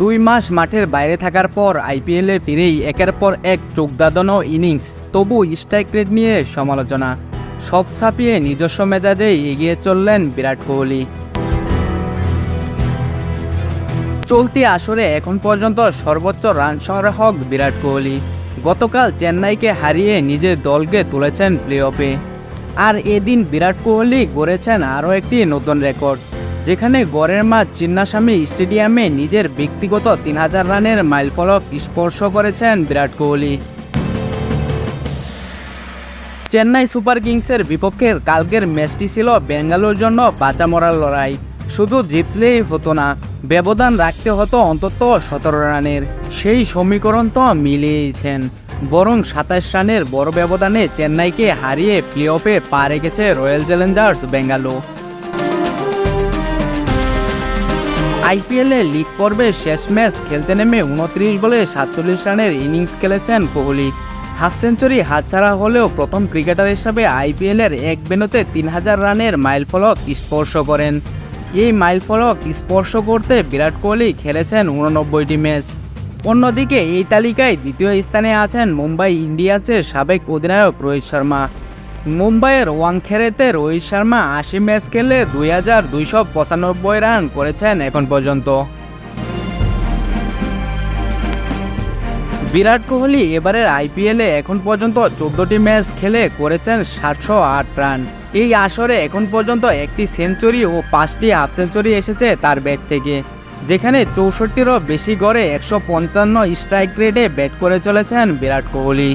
দুই মাস মাঠের বাইরে থাকার পর আইপিএলে ফিরেই একের পর এক চোখদাদনো ইনিংস, তবু স্ট্রাইক রেট নিয়ে সমালোচনা। সব ছাপিয়ে নিজস্ব মেজাজেই এগিয়ে চললেন বিরাট কোহলি। চলতি আসরে এখন পর্যন্ত সর্বোচ্চ রান সংগ্রাহক বিরাট কোহলি। গতকাল চেন্নাইকে হারিয়ে নিজের দলকে তুলেছেন প্লে অফে আর এদিন বিরাট কোহলি গড়েছেন আরও একটি নতুন রেকর্ড। যেখানে গড়ের মাঠ চিন্নাস্বামী স্টেডিয়ামে নিজের ব্যক্তিগত তিন হাজার রানের মাইলফলক স্পর্শ করেছেন বিরাট কোহলি। চেন্নাই সুপার কিংসের বিপক্ষের কালকের ম্যাচটি ছিল বেঙ্গালুর জন্য বাঁচা মরার লড়াই। শুধু জিতলেই হতো না, ব্যবধান রাখতে হতো অন্তত সতেরো রানের। সেই সমীকরণ তো মিলিয়েছেন বরং সাতাশ রানের বড় ব্যবধানে চেন্নাইকে হারিয়ে প্লে অফে পা রেখেছে রয়্যাল চ্যালেঞ্জার্স বেঙ্গালুরু। আইপিএলে লিগ পর্বে শেষ ম্যাচ খেলতে নেমে উনত্রিশ বলে সাতচল্লিশ রানের ইনিংস খেলেছেন কোহলি। হাফ সেঞ্চুরি হাতছাড়া হলেও প্রথম ক্রিকেটার হিসাবে আইপিএলের এক বেনুতে তিন হাজার রানের মাইলফলক স্পর্শ করেন। এই মাইলফলক স্পর্শ করতে বিরাট কোহলি খেলেছেন উননব্বইটি ম্যাচ। অন্যদিকে এই তালিকায় দ্বিতীয় স্থানে আছেন মুম্বাই ইন্ডিয়ান্সের সাবেক অধিনায়ক রোহিত শর্মা। মুম্বাইয়ের ওয়াংখেড়েতে রোহিত শর্মা আশি ম্যাচ খেলে দুই হাজার দুইশো পঁচানব্বই রান করেছেন এখন পর্যন্ত। বিরাট কোহলি এবারের আইপিএলে এখন পর্যন্ত চোদ্দটি ম্যাচ খেলে করেছেন সাতশো আট রান। এই আসরে এখন পর্যন্ত একটি সেঞ্চুরি ও পাঁচটি হাফ সেঞ্চুরি এসেছে তার ব্যাট থেকে, যেখানে চৌষট্টিরও বেশি গড়ে একশো পঞ্চান্ন স্ট্রাইক রেটে ব্যাট করে চলেছেন বিরাট কোহলি।